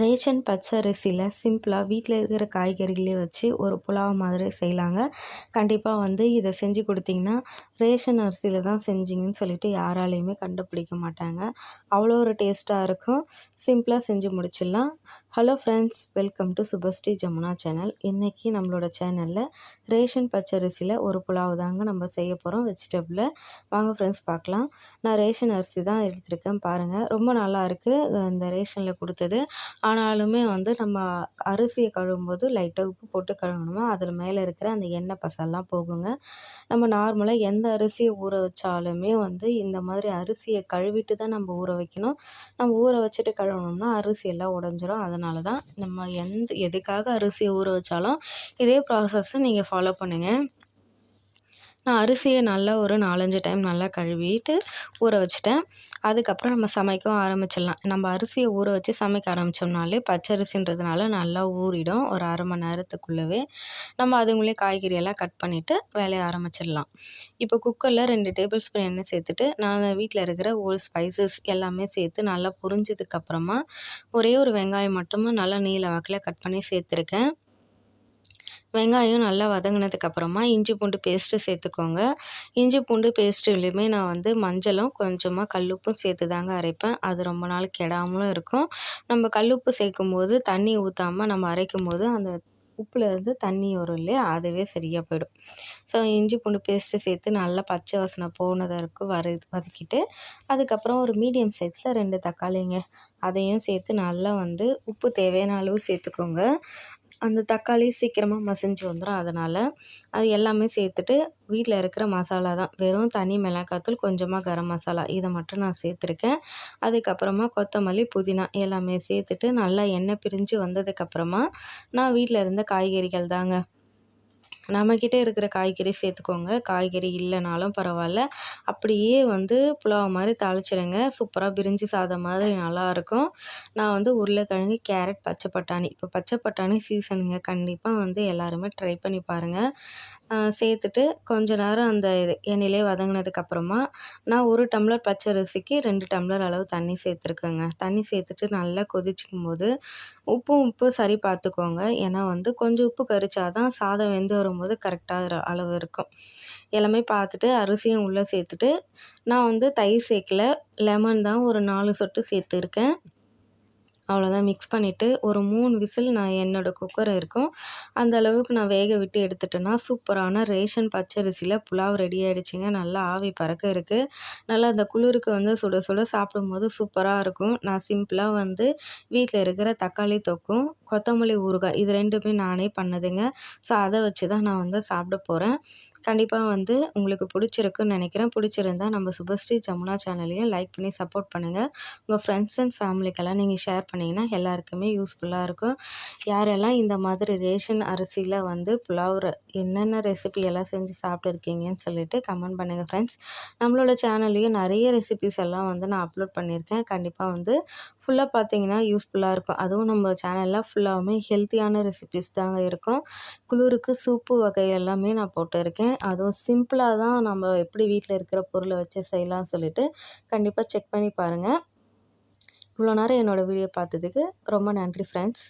Ration பச்சரிசியில் சிம்பிளாக வீட்டில் இருக்கிற காய்கறிகளே வச்சு ஒரு புலாவ் மாதிரி செய்யலாங்க. கண்டிப்பாக வந்து இதை செஞ்சு கொடுத்தீங்கன்னா ரேஷன் அரிசியில் தான் செஞ்சீங்கன்னு சொல்லிட்டு யாராலையுமே கண்டுபிடிக்க மாட்டாங்க. அவ்வளோ ஒரு டேஸ்ட்டாக இருக்கும். சிம்பிளாக செஞ்சு முடிச்சிடலாம். Hello friends welcome to Subhashree Jamuna channel இன்றைக்கி நம்மளோட சேனலில் ரேஷன் பச்சரிசியில் ஒரு புலாவ் தாங்க நம்ம செய்ய போகிறோம் வெஜிடபிளில் வாங்க ஃப்ரெண்ட்ஸ் பார்க்கலாம். நான் ரேஷன் அரிசி தான் எடுத்திருக்கேன் பாருங்கள் ரொம்ப நல்லா இருக்குது இந்த ரேஷனில் கொடுத்தது. ஆனாலுமே வந்து நம்ம அரிசியை கழுவும்போது லைட்டாக உப்பு போட்டு கழுவணுமா? அதில் மேலே இருக்கிற அந்த எண்ணெய் பசல்லாம் போகுங்க. நம்ம நார்மலாக எந்த அரிசியை ஊற வச்சாலுமே வந்து இந்த மாதிரி அரிசியை கழுவிட்டு தான் நம்ம ஊற வைக்கணும். நம்ம ஊற வச்சுட்டு கழுவணும்னா அரிசி எல்லாம் உடஞ்சிரும். அதனால் தான் நம்ம எந்த எதுக்காக அரிசியை ஊற வச்சாலும் இதே ப்ராசஸ்ஸை நீங்கள் ஃபாலோ பண்ணுங்கள் நான் அரிசியை நல்லா ஒரு நாலஞ்சு டைம் நல்லா கழுவிட்டு ஊற வச்சுட்டேன். அதுக்கப்புறம் நம்ம சமைக்கவும் ஆரம்பிச்சிடலாம். நம்ம அரிசியை ஊற வச்சு சமைக்க ஆரம்பித்தோம்னாலே பச்சரிசின்றதுனால நல்லா ஊறிடும். ஒரு அரை மணி நேரத்துக்குள்ளவே நம்ம அதுங்களே காய்கறியெல்லாம் கட் பண்ணிவிட்டு வேலையை ஆரம்பிச்சிடலாம். இப்போ குக்கரில் ரெண்டு டேபிள் ஸ்பூன் எண்ணெய் சேர்த்துட்டு நான் வீட்டில் இருக்கிற ஓல் ஸ்பைசஸ் எல்லாமே சேர்த்து நல்லா புரிஞ்சதுக்கப்புறமா ஒரே ஒரு வெங்காயம் மட்டும் நல்லா நீல வாக்கில் கட் பண்ணி சேர்த்துருக்கேன். வெங்காயம் நல்லா வதங்கினதுக்கப்புறமா இஞ்சி பூண்டு பேஸ்ட்டு சேர்த்துக்கோங்க. இஞ்சி பூண்டு பேஸ்ட்டுலேயுமே நான் வந்து மஞ்சளும் கொஞ்சமாக கல்லுப்பும் சேர்த்து தாங்க அரைப்பேன். அது ரொம்ப நாள் கெடாமலும் இருக்கும். நம்ம கல்லுப்பு சேர்க்கும் போது தண்ணி ஊற்றாமல் நம்ம அரைக்கும் போது அந்த உப்புலேருந்து தண்ணி வரும் இல்லையா? அதுவே சரியாக போயிடும். ஸோ இஞ்சி பூண்டு பேஸ்ட்டு சேர்த்து நல்லா பச்சை வாசனை போனதற்கு வர வதக்கிட்டு அதுக்கப்புறம் ஒரு மீடியம் சைஸில் ரெண்டு தக்காளிங்க. அதையும் சேர்த்து நல்லா வந்து உப்பு தேவையான அளவு சேர்த்துக்கோங்க. அந்த தக்காளி சீக்கிரமாக மசிஞ்சு வந்துடும் அதனால் அது எல்லாமே சேர்த்துட்டு வீட்டில் இருக்கிற மசாலா தான். வெறும் தனி மிளகாத்தூள் கொஞ்சமாக கரம் மசாலா இதை மட்டும் நான் சேர்த்துருக்கேன். அதுக்கப்புறமா கொத்தமல்லி புதினா எல்லாமே சேர்த்துட்டு நல்லா எண்ணெய் பிரிஞ்சு வந்ததுக்கப்புறமா நான் வீட்டில் இருந்த காய்கறிகள் தாங்க நம்மக்கிட்ட இருக்கிற காய்கறி சேர்த்துக்கோங்க. காய்கறி இல்லைனாலும் பரவாயில்ல. அப்படியே வந்து புலாவ் மாதிரி தாளிச்சிடுங்க. சூப்பராக பிரிஞ்சு சாதம் மாதிரி நல்லாயிருக்கும். நான் வந்து உருளைக்கிழங்கு கேரட் பச்சை பட்டாணி. இப்போ பச்சை பட்டாணி சீசனுங்க. கண்டிப்பாக வந்து எல்லாருமே ட்ரை பண்ணி பாருங்கள் சேர்த்துட்டு கொஞ்ச நேரம் அந்த இது எண்ணெயிலே வதங்கினதுக்கப்புறமா நான் ஒரு டம்ளர் பச்சை அரிசிக்கு ரெண்டு டம்ளர் அளவு தண்ணி சேர்த்துருக்கேங்க. தண்ணி சேர்த்துட்டு நல்லா கொதிச்சிக்கும் போது உப்பும் உப்பு சரி பார்த்துக்கோங்க. ஏன்னா வந்து கொஞ்சம் உப்பு கரிச்சா தான் சாதம் வெந்து போது கரெக்டாக அளவு இருக்கும். எல்லாமே பார்த்துட்டு அரிசியும் உள்ளே சேர்த்துட்டு நான் வந்து தயிர் சேர்க்கல. லெமன் தான் ஒரு நாலு சொட்டு சேர்த்துருக்கேன். அவ்வளோதான் மிக்ஸ் பண்ணிவிட்டு ஒரு மூணு விசில் நான் என்னோடய குக்கர் இருக்கும். அந்த அளவுக்கு நான் வேக விட்டு எடுத்துட்டேன்னா சூப்பரான ரேஷன் பச்சரிசியில் புலாவ் ரெடி ஆகிடுச்சிங்க நல்லா ஆவி பறக்க இருக்குது நல்லா அந்த குளிருக்கு வந்து சுட சுட சாப்பிடும்போது சூப்பராக இருக்கும். நான் சிம்பிளாக வந்து வீட்டில் இருக்கிற தக்காளி தொக்கும் கொத்தமல்லி ஊறுகாய் இது ரெண்டுமே நானே பண்ணதுங்க. ஸோ அதை வச்சு தான் நான் வந்து சாப்பிட போகிறேன் கண்டிப்பாக வந்து உங்களுக்கு பிடிச்சிருக்குன்னு நினைக்கிறேன். பிடிச்சிருந்தா நம்ம சுபஸ்ரீ ஜமுனா சேனலையும் லைக் பண்ணி சப்போர்ட் பண்ணுங்கள் உங்கள் ஃப்ரெண்ட்ஸ் அண்ட் ஃபேமிலிக்கெல்லாம் நீங்கள் ஷேர் பண்ணிங்கன்னா எல்லாருக்குமே யூஸ்ஃபுல்லாக இருக்கும். யாரெல்லாம் இந்த மாதிரி ரேஷன் அரிசியில் வந்து புலாவ் என்னென்ன ரெசிபி எல்லாம் செஞ்சு சாப்பிட்டுருக்கீங்கன்னு சொல்லிட்டு கமெண்ட் பண்ணுங்கள் ஃப்ரெண்ட்ஸ் நம்மளோட சேனல்லையும் நிறைய ரெசிபிஸ் எல்லாம் வந்து நான் அப்லோட் பண்ணியிருக்கேன். கண்டிப்பாக வந்து ஃபுல்லாக பார்த்தீங்கன்னா யூஸ்ஃபுல்லாக இருக்கும். அதுவும் நம்ம சேனலில் ஃபுல்லாகவுமே ஹெல்த்தியான ரெசிபிஸ் தாங்க இருக்கும். குளிருக்கு சூப்பு வகை எல்லாமே நான் போட்டிருக்கேன். அதுவும் சிம்பிளாக தான் நம்ம எப்படி வீட்டில் இருக்கிற பொருளை வச்சு செய்யலாம்னு சொல்லிட்டு கண்டிப்பாக செக் பண்ணி பாருங்கள் இவ்வளோ நேரம் என்னோடய வீடியோ பார்த்ததுக்கு ரொம்ப நன்றி ஃப்ரெண்ட்ஸ்